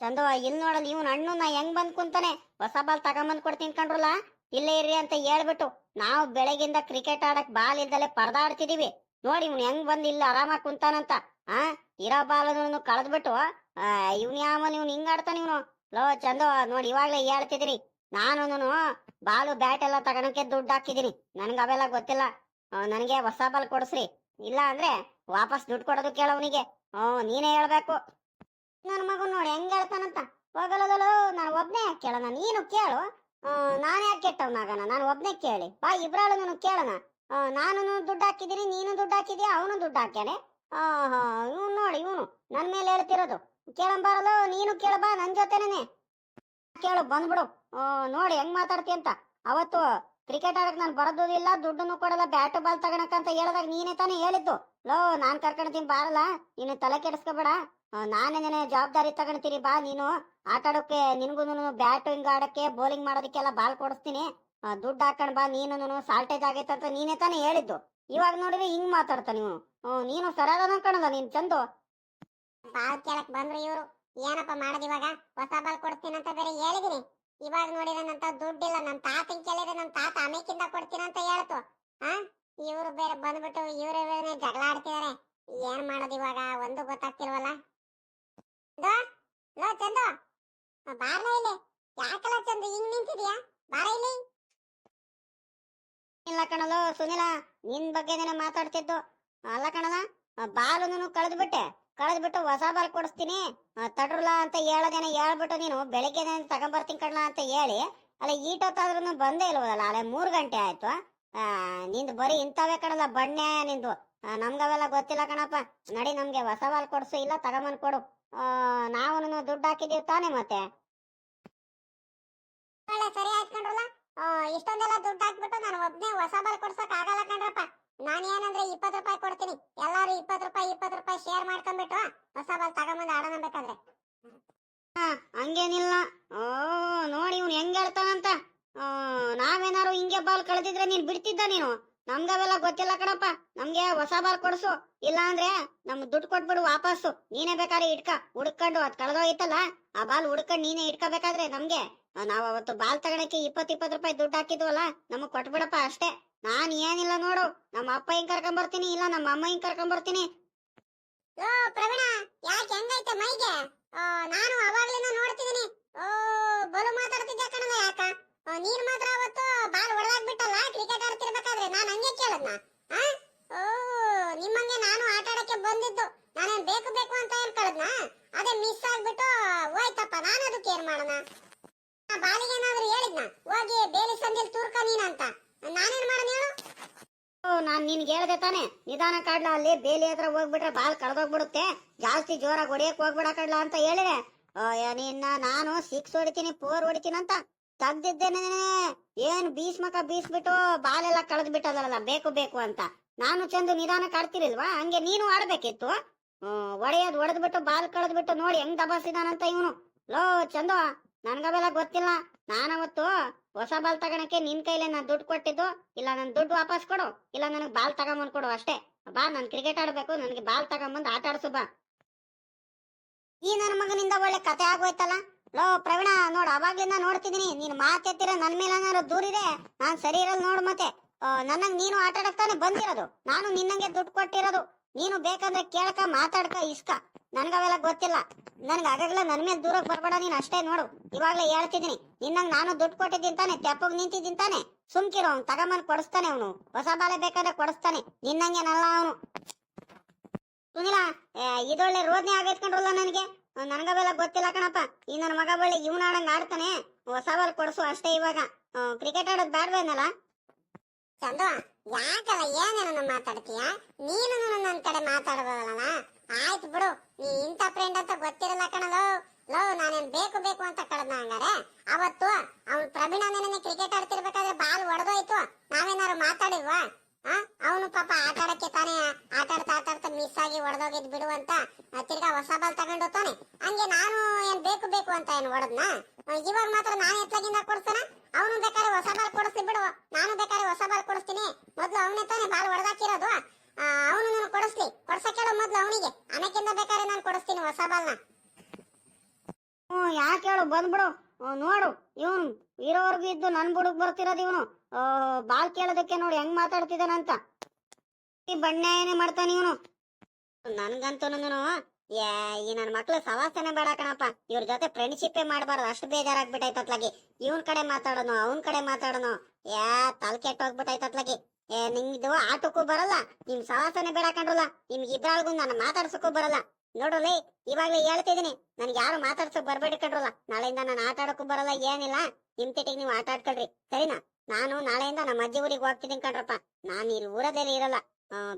ಚಂದು ಇಲ್ ನೋಡಲ್ ಇವನ್ ಅಣ್ಣು, ನಾ ಹೆಂಗ್ ಬಂದ್ ಕುಂತಾನೆ? ಹೊಸ ಬಾಲ್ ತಗೊಂಬಂದ್ ಕೊಡ್ತೀನಿ ಕಣ್ರಲ್ಲ ಇಲ್ಲೇ ಇರ್ರಿ ಅಂತ ಹೇಳ್ಬಿಟ್ಟು ನಾವು ಬೆಳಗಿಂದ ಕ್ರಿಕೆಟ್ ಆಡಕ್ ಬಾಲ್ ಇಲ್ದಲೆ ಪರದಾಡ್ತಿದೀವಿ ನೋಡಿ ಇವ್ನು ಹೆಂಗ್ ಬಂದ್ ಇಲ್ಲ ಆರಾಮಾಗಿ ಕುಂತಾನಂತ. ಆ, ಇರೋ ಬಾಲ್ ಕಳೆದ್ಬಿಟ್ಟು ಇವ್ನ ಯಾವನ್ ಇವ್ನು ಹಿಂಗ್ ಆಡ್ತಾನ ಇವನು? ಲೋ ಚಂದು ನೋಡಿ ಇವಾಗ್ಲೇ ಹೇಳ್ತಿದ್ರಿ. ನಾನು ಬಾಲು ಬ್ಯಾಟ್ ಎಲ್ಲ ತಗೋಣಕ್ಕೆ ದುಡ್ಡು ಹಾಕಿದೀನಿ. ನನ್ಗೆ ಅವೆಲ್ಲ ಗೊತ್ತಿಲ್ಲ. ನನಗೆ ಹೊಸ ಬಾಲ್ ಕೊಡಿಸ್ರಿ. ಇಲ್ಲ ಅಂದ್ರೆ ವಾಪಸ್ ದುಡ್ಡು ಕೊಡೋದು ಕೇಳವನಿಗೆ. ಹ್ಞೂ ನೀನೇ ಹೇಳ್ಬೇಕು. ನನ್ನ ಮಗನ್ ನೋಡಿ ಹೆಂಗ್ ಹೇಳ್ತಾನಂತ. ಹೋಗಲ್ಲದಲು ನಾನು ಒಬ್ನೇ ಯಾಕೆ ಕೇಳೋಣ, ನೀನು ಕೇಳು. ನಾನೇ ಯಾಕೆ ಮಗನ ನಾನು ಒಬ್ನೇ ಕೇಳಿ. ಬಾ ಇಬ್ರಾಳು ನಾನು ಕೇಳೋಣ ನಾನು ದುಡ್ಡು ಹಾಕಿದೀನಿ ನೀನು ದುಡ್ಡು ಹಾಕಿದ್ಯಾ? ಅವನು ದುಡ್ಡು ಹಾಕ್ಯಾನೆ. ಇವನು ನೋಡಿ, ಇವನು ನನ್ನ ಮೇಲೆ ಹೇಳ್ತಿರೋದು. ಕೇಳಂಬಾರಲು ನೀನು ಕೇಳಬಾ ನನ್ನ ಜೊತೆನೇ ಕೇಳು, ಬಂದ್ಬಿಡು. ನೋಡಿ, ಹೆಂಗ್ ಮಾತಾಡ್ತಿ ಅಂತ. ಅವತ್ತು ಕ್ರಿಕೆಟ್ ಆಡಕ್ ನಾನು ಬರೋದಿಲ್ಲ ದುಡ್ಡನ್ನು ಕೊಡಲ್ಲ, ಬ್ಯಾಟ್, ಬಾಲ್ ತಗೋಣಕ್ಕಂತ ಹೇಳಿದಾಗ ನೀನೇ ತಾನೇ ಹೇಳಿದ್ದು. ಲೋ, ನಾನ್ ಕರ್ಕೊಂಡ್ತೀನಿ ಬಾರಲ್ಲ. ನೀನು ತಲೆ ಕೆಡಿಸ್ಕೋಬೇಡ. ಆ, ನಾನೇ ಜವಾಬ್ದಾರಿ ತಗೊಂತೀನಿ ಬಾ ನೀನು. ಆಟ ಆಡೋಕೆ ನಿನ್ಗೂ ಬ್ಯಾಟಿಂಗ್ ಆಡೋಕೆ ಬೌಲಿಂಗ್ ಮಾಡೋದಕ್ಕೆಲ್ಲ ಬಾಲ್ ಕೊಡಿಸ್ತೀನಿ. ದುಡ್ಡು ಹಾಕೊಂಡ್ ಬಾ ನೀನು ಸಾಲ್ಟೇಜ್ ಆಗೈತೆ ಅಂತ ನೀನೇ ತಾನೇ ಹೇಳಿದ್ದು. ಇವಾಗ ನೋಡಿದ್ರೆ ಹಿಂಗ್ ಮಾತಾಡ್ತಾ ನೀವು. ನೀನು ಸರಿಯಾದ ಕಾಣಲ್ಲ ನೀನ್ ಚಂದು. ಬಾಲ್ ಕೇಳಕ್ ಬಂದ್ರೆ ಇವರು. ಏನಪ್ಪ ಮಾಡೋದು ಇವಾಗ? ಹೊಸ ಬಾಲ್ ಕೊಡ್ತೀನಿ ಅಂತ ಬೇರೆ ಹೇಳಿದಿನಿ. ಇವಾಗ ನೋಡಿದ್ರೆ ನನ್ನ ದುಡ್ಡಿಲ್ಲ ನನ್ನ ತಾತನ್ ಕೇಳಿದ್ರೆ ನನ್ನ ತಾತ ಅಮೇಕಿಂದ ಕೊಡ್ತೀನಿ ಅಂತ ಹೇಳ್ತು. ಆ ಇವರು ಬೇರೆ ಬಂದ್ಬಿಟ್ಟು ಇವ್ರ ಜಗಳ ಆಡ್ತಿದಾರೆ. ಏನ್ ಮಾಡೋದು ಇವಾಗ? ಒಂದು ಗೊತ್ತಾಗ್ತಿಲ್ವಲ್ಲ? ಲೋ ಚಂದು ಬಾರ ಇಲ್ಲಿ ಯಾಕಲ್ಲ ಚಂದು ಹಿಂಗ್ ನಿಂತಿದ್ಯಾ ಬಾರ ಇಲ್ಲಿ ಇಲ್ಲ ಕಣಲು ಸುನಿಲ ನಿನ್ ಬಗ್ಗೆನೇ ಮಾತಾಡ್ತಿದ್ದು ಅಲ್ಲ ಕಣಲ ಬಾಲು ಕಳೆದು ಬಿಟ್ಟು ಹೊಸ ಬಾಲ್ ಕೊಡಿಸ್ತೀನಿ ತಡ್ರಲ್ಲ ಅಂತ ಹೇಳೋದೇನ ಹೇಳ್ಬಿಟ್ಟು ನೀನು ಬೆಳಿಗ್ಗೆ ತಗೊಂಬರ್ತೀನಿ ಕಣಲ ಅಂತ ಹೇಳಿ ಅಲ್ಲ ಈಟೊತ್ತಾದ್ರೂ ಬಂದೇ ಇಲ್ವಲ್ಲ ಅಲ್ಲ ಮೂರು ಗಂಟೆ ಆಯ್ತು ನಿಂದು ಬರೀ ಇಂಥವೇ ಕಣಲ್ಲ ಬಣ್ಣೆ ನಿಂದು ನಮ್ಗವೆಲ್ಲ ಗೊತ್ತಿಲ್ಲ ಕಣಪ್ಪ ನಡಿ ನಮ್ಗೆ ಹೊಸ ಬಾಲ್ ಕೊಡ್ಸು ಇಲ್ಲ ತಗೊಂಬಂದ್ ಕೊಡು ನಾವು ದುಡ್ಡು ಹಾಕಿದೀವಿ ತಾನೇ ಮತ್ತೆ? ಸರಿ ಆಯ್ತು ಆ, ಇಷ್ಟೊಂದೆಲ್ಲ ದುಡ್ಡು ಹಾಕ್ಬಿಟ್ಟು ನಾನು ಒಬ್ನೇ ಹೊಸ ಬಾಲ್ ಕೊಡ್ಸಕ್ ಆಗಲ್ಲ ಕಣ್ರಪ್ಪ. ನಾನು ಏನಂದ್ರೆ ಇಪ್ಪತ್ತು ರೂಪಾಯಿ ಕೊಡ್ತೀನಿ. ಎಲ್ಲಾರು ಇಪ್ಪತ್ತು ರೂಪಾಯಿ ಇಪ್ಪತ್ತು ರೂಪಾಯಿ ಶೇರ್ ಮಾಡ್ಕೊಂಡ್ಬಿಟ್ರ ಹೊಸ ಬಾಲ್ ತಗೊಂಬಂದು ಆಡೋಣ ಬೇಕಾದ್ರೆ. ಹಾ, ಹಂಗೇನಿಲ್ಲ. ಓ ನೋಡಿ ಇವ್ನು ಹೆಂಗ್ ಹೇಳ್ತಾನಂತ. ನಾವೇನಾರು ಹಿಂಗೆ ಬಾಲ್ ಕಳೆದಿದ್ರೆ ನೀನ್ ಬಿಡ್ತಿದ್ದ ನೀನು? ನಮ್ಗವೆಲ್ಲ ಗೊತ್ತಿಲ್ಲ ಕಣಪ್ಪ. ನಮ್ಗೆ ಹೊಸ ಬಾಲ್ ಕೊಡ್ಸು. ಇಲ್ಲ ಅಂದ್ರೆ ನಮ್ ದುಡ್ಡು ಕೊಟ್ಬಿಡು ವಾಪಸ್ಸು. ನೀನೇ ಬೇಕಾದ್ರೆ ಇಟ್ಕ. ಹುಡ್ಕೊಂಡು ಅದ್ ಕಳೆದೋಯ್ತಲ್ಲ, ಆ ಬಾಲ್ ಹುಡ್ಕೊಂಡ್ ನೀನೇ ಇಟ್ಕೋಬೇಕಾದ್ರೆ ನಮ್ಗೆ. ನಾವ್ ಅವತ್ತು ಬಾಲ್ ತಗೊಳಕ್ಕೆ ಇಪ್ಪತ್ ಇಪ್ಪತ್ ರೂಪಾಯಿ ದುಡ್ಡು ಹಾಕಿದ್ವಲ್ಲ, ನಮಗ್ ಕೊಟ್ಬಿಡಪ್ಪ ಅಷ್ಟೇ. ನಾನ್ ಏನಿಲ್ಲ ನೋಡು. ನಮ್ಮ ಅಪ್ಪ ಹಿಂಗ್ ಕರ್ಕೊಂಡ್ ಬರ್ತೀನಿ ಇಲ್ಲ ನಮ್ಮ ಅಮ್ಮ ಹಿಂಗ್ ಕರ್ಕೊಂಡ್ ಬರ್ತೀನಿ ಓ, ಪ್ರವೀಣ, ಯಾಕೆ ಹೆಂಗೈತೆ ಮೈಗೆ? ನಾನು ಅವಾಗ್ಲಿಂದ ನೋಡ್ತಿದ್ದೀನಿ. ಓ, ಬಲು ಮಾತಾಡ್ತಿದ್ದೆ ಕಣ ಯಾಕ? ನೀನ್ ಮಾತ್ರ ಅವತ್ತು ಬಾಲ್ ಹೊಡೆದಾಕ್ಬಿಟ್ಟಲ್ಲ ಕ್ರಿಕೆಟ್ ಆಡ್ತಿರ್ಬೇಕಾದ್ರೆ ನಾನು ಹಂಗೆ ಕೇಳದ್ನ? ಓ, ನಿಮ್ಮಂಗೆ ನಾನು ಆಟ ಆಡಕ್ಕೆ ಬಂದಿದ್ದು. ನಾನೇನ್ ಬೇಕು ಬೇಕು ಅಂತ ಏನ್ ಕಳದ್ನ? ಅದೇ ಮಿಸ್ ಆಗ್ಬಿಟ್ಟು, ಹೋಯ್ತಪ್ಪ, ನಾನು ಅದು ಕೇರ್ ಮಾಡೋಣ? ಬಾಲಿಗೆ ಏನಾದ್ರು ಹೇಳಿದ್ನ? ಹೋಗಿ ಬೇಲಿ ಸಂದಿಲ್ ತೂರ್ಕ ನೀನಂತ ನಾನೇನ್ ಮಾಡೋಣ ಹೇಳು? ನಾನ್ ನಿನ್ಗೆ ಹೇಳ್ದೆ ತಾನೆ. ನಿಧಾನ ಕಾಡ್ಲ, ಅಲ್ಲಿ ಬೇಲಿ ಹತ್ರ ಹೋಗ್ಬಿಟ್ರೆ ಬಾಲ್ ಕಳ್ದೋಗ್ಬಿಡುತ್ತೆ. ಜಾಸ್ತಿ ಜೋರಾಗಿ ಹೊಡಿಯಕ್ ಹೋಗ್ಬಿಡ ಕಡ್ಲ ಅಂತ ಹೇಳಿದೆ. ನಿನ್ನ ನಾನು ಸಿಕ್ಸ್ ಹೊಡಿತೀನಿ ಫೋರ್ ಹೊಡಿತೀನಿ ಅಂತ. ತೆಗ್ದಿದ್ದೇನೆ ಏನ್ ಬೀಸ್ಮಕ ಬೀಸ್ಬಿಟ್ಟು ಬಾಲ್ ಎಲ್ಲ ಕಳೆದ್ ಬಿಟ್ಟದಲ್ಲ ಬೇಕು ಬೇಕು ಅಂತ. ನಾನು ಚಂದು ನಿಧಾನ ಕಾಡ್ತಿರಿಲ್ವಾ? ಹಂಗೆ ನೀನು ಆಡ್ಬೇಕಿತ್ತು. ಒಡೆಯೋದ್ ಹೊಡೆದ್ಬಿಟ್ಟು ಬಾಲ್ ಕಳೆದ್ಬಿಟ್ಟು ನೋಡಿ ಹೆಂಗ್ ದಬಾಸಿದಾನಂತ ಇವನು. ಲೋ, ಚಂದು, ನನ್ಗವೆಲ್ಲ ಗೊತ್ತಿಲ್ಲ. ನಾನವತ್ತು ಹೊಸ ಬಾಲ್ ತಗೋಣಕ್ಕೆ ನಿನ್ ಕೈಲೇ ನಾನ್ ದುಡ್ಡು ಕೊಟ್ಟಿದ್ದು. ಇಲ್ಲ, ನನ್ ದುಡ್ಡು ವಾಪಸ್ ಕೊಡು. ಇಲ್ಲ, ನನಗ್ ಬಾಲ್ ತಗೊಂಬಂದ್ ಕೊಡು ಅಷ್ಟೇ. ಬಾ, ನಾನು ಕ್ರಿಕೆಟ್ ಆಡ್ಬೇಕು. ನನಗೆ ಬಾಲ್ ತಗೊಂಬಂದ್ ಆಟ ಆಡ್ಸು ಬಾ. ಈ ನನ್ನ ಮಗನಿಂದ ಒಳ್ಳೆ ಕತೆ ಆಗೋಯ್ತಲ್ಲ? ಲೋ, ಪ್ರವೀಣ, ನೋಡ್, ಅವಾಗ್ಲಿಂದ ನೋಡ್ತಿದೀನಿ. ನೀನ್ ಮಾತೆತ್ತಿರ ನನ್ ಮೇಲೆ ದೂರಿದೆ ನಾನ್ ಸರಿ ಇರಲ್ ನೋಡು ಮತ್ತೆ. ನನ್ನಂಗ್ ನೀನು ಆಟ ಆಡಕ್ತಾನೆ ಬಂದಿರೋದು. ನಾನು ನಿನ್ನಂಗೆ ದುಡ್ಡು ಕೊಟ್ಟಿರೋದು. ನೀನು ಬೇಕಂದ್ರೆ ಕೇಳಕ, ಮಾತಾಡ್ಕ, ಇಸ್ಕ. ನನ್ಗವೆಲ್ಲ ಗೊತ್ತಿಲ್ಲ. ನನ್ಗೆ ಆಗಾಗ್ಲ ನನ್ ಮೇಲೆ ದೂರಕ್ಕೆ ಬರ್ಬೇಡ ನೀನ್ ಅಷ್ಟೇ ನೋಡು. ಇವಾಗ್ಲೇ ಹೇಳ್ತಿದೀನಿ. ನಿನ್ನಂಗ್ ನಾನು ದುಡ್ಡು ಕೊಟ್ಟಿದ್ದೀನಿ ತಾನೆ, ತೆಪ್ಪಗ್ ನಿಂತಿದ್ದೀನಿ ತಾನೆ. ಸುಮ್ಕಿರೋ, ಅವ್ನು ತಗೊಂಬಂದ್ ಕೊಡಿಸ್ತಾನೆ ಅವನು. ಹೊಸ ಬಾಲೆ ಬೇಕಾದ್ರೆ ಕೊಡಿಸ್ತಾನೆ. ನಿನ್ನಂಗೇನಲ್ಲ ಅವನು. ಸುನಿಲ ಇದೊಳ್ಳೆ ರೋದನೆ ಆಗೈತ್ಕೊಂಡ್ರಲ್ಲ ನನಗೆ? ನನಗವೆಲ್ಲ ಗೊತ್ತಿಲ್ಲ ಕಣಪ್ಪ. ಈ ನನ್ನ ಮಗ ಬಳಿ ಇವನ ಆಡಂಗ್ ಆಡ್ತಾನೆ. ಹೊಸ ಬಾಲ್ ಕೊಡ್ಸು ಅಷ್ಟೇ ಇವಾಗ. ಕ್ರಿಕೆಟ್ ಆಡೋದ್ ಬ್ಯಾಡ್ವೇನಲ್ಲ ಚಂದು, ಯಾಕಲ್ಲ ಏನೇನ ಮಾತಾಡ್ತೀಯ? ನೀನು ನನ್ನ ಕಡೆ ಮಾತಾಡಬಲ್ಲ ಆಯ್ತು ಬಿಡು. ನೀ ಇಂಥ ಫ್ರೆಂಡ್ ಅಂತ ಗೊತ್ತಿರಲ್ಲ ಕಣಲೋ. ಲೋ, ನಾನೇನ್ ಬೇಕು ಬೇಕು ಅಂತ ಕಳೆದ ಹಂಗಾರೆ? ಅವತ್ತು ಅವ್ನು ಪ್ರವೀಣ ಕ್ರಿಕೆಟ್ ಆಡ್ತಿರ್ಬೇಕಾದ್ರೆ ಬಾಲ್ ಒಡೆದೋಯ್ತು. ನಾವೇನಾರು ಮಾತಾಡಿಲ್ವಾ? ಅವನು ಪಾಪ ಆಟ ಆಡಕ್ಕೆ ತಾನೇ ಆಟ ಆಡ್ತಾ ಮಿಸ್ ಆಗಿ ಹೊಡೆದೋಗಿದ್ ಬಿಡು ಅಂತ ತಿರ್ಗಾ ಹೊಸ ಬಾಲ್ ತಗೊಂಡು ತಾನೆ ಹಂಗೆ ನಾನು ಏನ್ ಬೇಕು ಬೇಕು ಅಂತ ಏನ್ ಹೊಡೆದ್ನ ಇವಾಗ ಮಾತ್ರ ನಾನು ಎತ್ತಲಾಗಿಂದ ಕೊಡ್ತಾನ ಅವನು ಬೇಕಾದ್ರೆ ಹೊಸ ಬಾಲ್ ಬಿಡು. ನಾನು ಬೇಕಾದ್ರೆ ಹೊಸ ಬಾಲ್ ಕೊಡಿಸ್ತೀನಿ. ಮೊದ್ಲು ಅವನೇ ತಾನೇ ಬಾಲ್ ಹೊಡೆದಾಕಿರೋದು ಅವನು ನಾನು ಕೊಡಿಸ್ಲಿ. ಕೊಡ್ಸಕ್ಕೆ ಹೇಳು ಮೊದ್ಲು ಅವನಿಗೆ. ಆಮೇಕಿಂದ ಬೇಕಾದ್ರೆ ನಾನು ಕೊಡಿಸ್ತೀನಿ ಹೊಸ ಬಾಲ್ನ ಹ್ಞೂ ಯಾಕೆ ಹೇಳು? ಬಂದ್ಬಿಡು. ನೋಡು. ಇವನು ಇರೋವರೆಗೂ ಇದ್ದು ನನ್ ಬುಡಕ್ ಬರ್ತಿರೋದು ಇವನು. ಬಾಲ್ ಕೇಳೋದಕ್ಕೆ ನೋಡಿ ಹೆಂಗ್ ಮಾತಾಡ್ತಿದ್ದಾನಂತ. ಈ ಏನೇ ಮಾಡ್ತಾನೆ ಇವನು? ನನ್ಗಂತೂ ಈ ನನ್ನ ಮಕ್ಳು ಸವಾಸನೆ ಬೇಡ ಕಣಪ್ಪ. ಇವ್ರ ಜೊತೆ ಫ್ರೆಂಡ್ಶಿಪ್ಪೇ ಮಾಡಬಾರ್ದು. ಅಷ್ಟು ಬೇಜಾರಾಗ್ಬಿಟ್ಟೈತೆ ಅತ್ಲಾಗಿ. ಇವನ್ ಕಡೆ ಮಾತಾಡೋನು, ಅವನ್ ಕಡೆ ಮಾತಾಡೋನು. ಯಾ, ತಲೆ ಕೆಟ್ಟ ಹೋಗ್ಬಿಟ್ಟೈತೆ ಏ, ನಿಮ್ದು ಆಟಕ್ಕೂ ಬರಲ್ಲ, ನಿಮ್ ಸವಾಸನೆ ಬೇಡ ಕಂಡ್ರಲ್ಲ ನಿಮ್ಗೆ ಇಬ್ರಾಳ್ಗು ನಾನು ಮಾತಾಡ್ಸಕ್ಕೂ ಬರಲ್ಲ. ಲೇ, ಇವಾಗ್ಲೇ ಹೇಳ್ತಿದೀನಿ, ನನ್ಗೆ ಯಾರು ಮಾತಾಡ್ಸಕ್ ಬರ್ಬೇಡಿ ಕಂಡ್ರಲ್ಲ ನಾಳೆಯಿಂದ ನಾನು ಆಟ ಆಡಕ್ಕೂ ಬರಲ್ಲ, ಏನಿಲ್ಲ. ನಿಮ್ ತಿಟ್ಟಿಗೆ ನೀವು ಆಟ ಆಡ್ಕೊಳ್ರಿ ಸರಿನಾ? ನಾನು ನಾಳೆಯಿಂದ ನಮ್ಮ ಅಜ್ಜಿ ಊರಿಗೆ ಹೋಗ್ತಿದ್ದೀನಿ ಕಣ್ರಪ್ಪ. ನಾನು ಇಲ್ಲಿ ಊರದಲ್ಲಿ ಇರಲ್ಲ.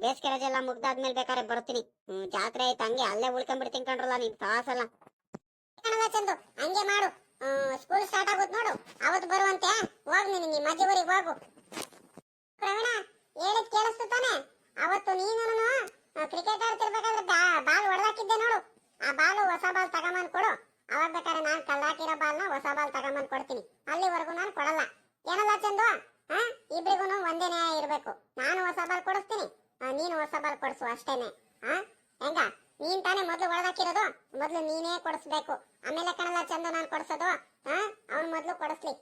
ಬೇಸಿಗೆ ರಜೆ ಎಲ್ಲ ಮುಗ್ದಾದ್ಮೇಲೆ ಬೇಕಾದ್ರೆ ಬರ್ತೀನಿ. ಜಾತ್ರೆ ಆಯ್ತು, ಹಂಗೆ ಅಲ್ಲೇ ಉಳ್ಕೊಂಡ್ಬಿಡ್ತೀನಿ ಕಣ್ರಲ್ಲ ತಾಸಲ್ಲ. ಕಣವ ಚಂದು, ಹಂಗೆ ಮಾಡು. ಸ್ಕೂಲ್ ಸ್ಟಾರ್ಟ್ ಆಗುತ್ತೆ ನೋಡು. ಅವತ್ತು ಬರುವಂತೆ, ಹೋಗ್ ನೀನು, ನಿಮ್ಮ ಅಜ್ಜಿ ಊರಿಗೆ ಹೋಗು. ಪ್ರವೀಣ, ಹೇಳಿದ್ ಕೇಳಿಸ್ತು ತಾನೆ? ಅವತ್ತು ನೀನು ಕ್ರಿಕೆಟ್ ಆಡ್ತಿರ್ಬೇಕಾದ್ರೆ ಬಾಲ್ ಹೊಡೆದಾಕಿದ್ದೆ ನೋಡು. ಆ ಬಾಲು ಹೊಸ ಬಾಲ್ ತಗೊಂಬಂದ್ ಕೊಡು. ಅವಾಗ ಬೇಕಾದ್ರೆ ನಾನು ಕಲ್ಲಾಕಿರೋ ಬಾಲ್ನ ಹೊಸ ಬಾಲ್ ತಗೊಂಬಂದ್ ಕೊಡ್ತೀನಿ. ಅಲ್ಲಿವರೆಗೂ ನಾನು ಕೊಡಲ್ಲ. ಏನಲ್ಲ ಚಂದು? ಹಾ ಒಂದೇ ನ್ಯಾಯ ಇರಬೇಕು. ನಾನು ಹೊಸ ಬಾಲ್ ಕೊಡಿಸ್ತೀನಿ. ನೀನು ಹೊಸ ಬಾಲ್ ಕೊಡಿಸು ಅಷ್ಟೇನೆ. ಹೆಂಗ? ನೀನ್ ತಾನೇ ಮೊದ್ಲು ಒಳಗಾಕಿರೋದು? ಮೊದ್ಲು ನೀನೇ ಕೊಡಿಸ್ಬೇಕು. ಆಮೇಲೆ ಕಣಲ್ಲ ಚಂದು ನಾನು ಕೊಡ್ಸೋದು? ಹಾ ಅವ್ನು ಮೊದ್ಲು ಕೊಡಿಸ್ಲಿ.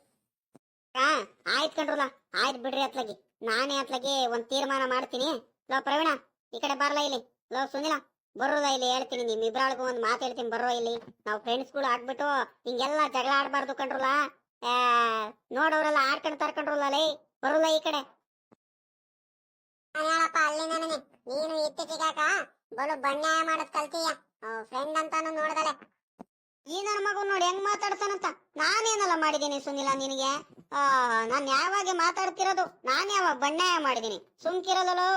ಆಯ್ತು ಕಣ್ರಲ್ಲ ಆಯ್ತು ಬಿಡ್ರಿ ಅತ್ಲಗಿ. ನಾನೇ ಅತ್ಲಗಿ ಒಂದ್ ತೀರ್ಮಾನ ಮಾಡ್ತೀನಿ. ಲೋ, ಪ್ರವೀಣ, ಈ ಕಡೆ ಬರಲ್ಲ ಇಲ್ಲಿ. ಲೋ, ಸುನಿಲ, ಬರೋದ ಇಲ್ಲಿ ಹೇಳ್ತೀನಿ ನಿಮ್ ಇಬ್ರಾಳ್ಗೂ ಒಂದ್ ಮಾತು ಹೇಳ್ತೀನಿ ಬರೋ ಇಲ್ಲಿ. ನಾವು ಫ್ರೆಂಡ್ಸ್ಗಳು ಆಗ್ಬಿಟ್ಟು ಹಿಂಗೆಲ್ಲ ಜಗಳ ಆಡಬಾರ್ದು ಕಣ್ರಲ್ಲ ನೋಡೋರೆಲ್ಲ ಆಡ್ಕೊಂಡು ತರ್ಕೊಂಡ್ರಲ್ಲ ಲೈ ಬರೋಲ್ಲ ಈ ಕಡೆ. ಹೇಳಪ್ಪ ಅಲ್ಲಿ ನನಗೆ ನೀನು ಇತ್ತೀಚೆಗಾಕ ಬಲು ಬಣ್ಣಾಯ ಮಾಡೋದ್ ಕಲ್ತೀಯ? ಫ್ರೆಂಡ್ ಅಂತಾನು ನೋಡ್ದಲೆ. ಈ ನನ್ನ ಮಗು ನೋಡಿ ಹೆಂಗ್ ಮಾತಾಡ್ತಾನಂತ. ನಾನೇನಲ್ಲ ಮಾಡಿದ್ದೀನಿ ಸುನಿಲ ನಿನಗೆ? ನಾನ್ ಯಾವಾಗ ಮಾತಾಡ್ತಿರೋದು, ನಾನು ಯಾವಾಗ ಬಣ್ಣಾಯ ಮಾಡಿದ್ದೀನಿ. ಸುಮ್ಕಿರಲ್ಲೋ